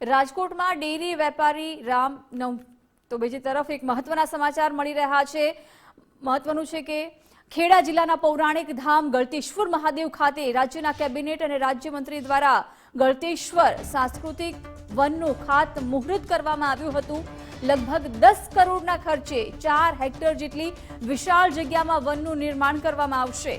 રાજકોટમાં ડેરી વેપારી રામ નવ તો બીજી તરફ એક મહત્વના સમાચાર મળી રહ્યા છે. મહત્વનું છે કે ખેડા જિલ્લાના પૌરાણિક ધામ ગળતેશ્વર મહાદેવ ખાતે રાજ્યના કેબિનેટ અને રાજ્યમંત્રી દ્વારા ગળતેશ્વર સાંસ્કૃતિક વનનું ખાત મુહૂર્ત કરવામાં આવ્યું હતું. લગભગ દસ કરોડના ખર્ચે ચાર હેક્ટર જેટલી વિશાળ જગ્યામાં વનનું નિર્માણ કરવામાં આવશે.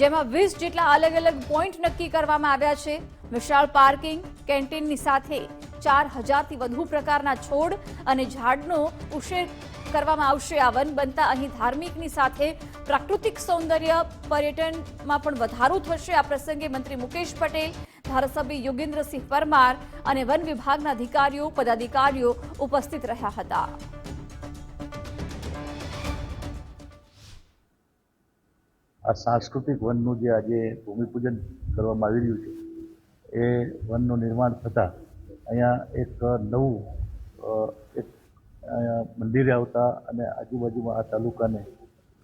જેમાં વીસ જેટલા અલગ અલગ પોઈન્ટ નક્કી કરવામાં આવ્યા છે. વિશાળ પાર્કિંગ, કેન્ટીનની સાથે ચાર હજારથી વધુ પ્રકારના છોડ અને ઝાડનો ઉછેર કરવામાં આવશે. આ વન બનતા અહીં ધાર્મિકની સાથે પ્રાકૃતિક સૌંદર્ય પર્યટનમાં પણ વધારો થશે. આ પ્રસંગે મંત્રી મુકેશ પટેલ, ધારાસભ્ય યોગેન્દ્રસિંહ પરમાર અને વન વિભાગના અધિકારીઓ, પદાધિકારીઓ ઉપસ્થિત રહ્યા હતા. આ સાંસ્કૃતિક વનનું જે આજે ભૂમિપૂજન કરવામાં આવી રહ્યું છે એ વનનું નિર્માણ થતાં અહીંયા એક નવું એક મંદિરે આવતા અને આજુબાજુમાં આ તાલુકાને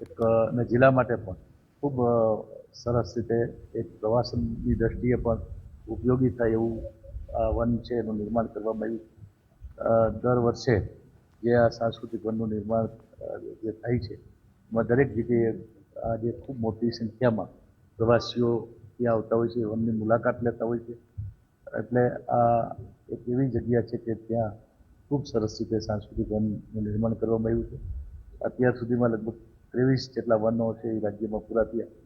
એક, અને જિલ્લા માટે પણ ખૂબ સરસ રીતે એક પ્રવાસનની દ્રષ્ટિએ પણ ઉપયોગી થાય એવું આ વન છે, એનું નિર્માણ કરવામાં આવ્યું. દર વર્ષે જે આ સાંસ્કૃતિક વનનું નિર્માણ જે થાય છે, એમાં દરેક જગ્યાએ આજે ખૂબ મોટી સંખ્યામાં પ્રવાસીઓ ત્યાં આવતા હોય છે વનની મુલાકાત લેતા હોય છે. એટલે આ એક એવી જગ્યા છે કે ત્યાં ખૂબ સરસ રીતે સાંસ્કૃતિક વનનું નિર્માણ કરવામાં આવ્યું છે. અત્યાર સુધીમાં લગભગ ત્રેવીસ જેટલા વનો છે એ રાજ્યમાં પૂરા થયા.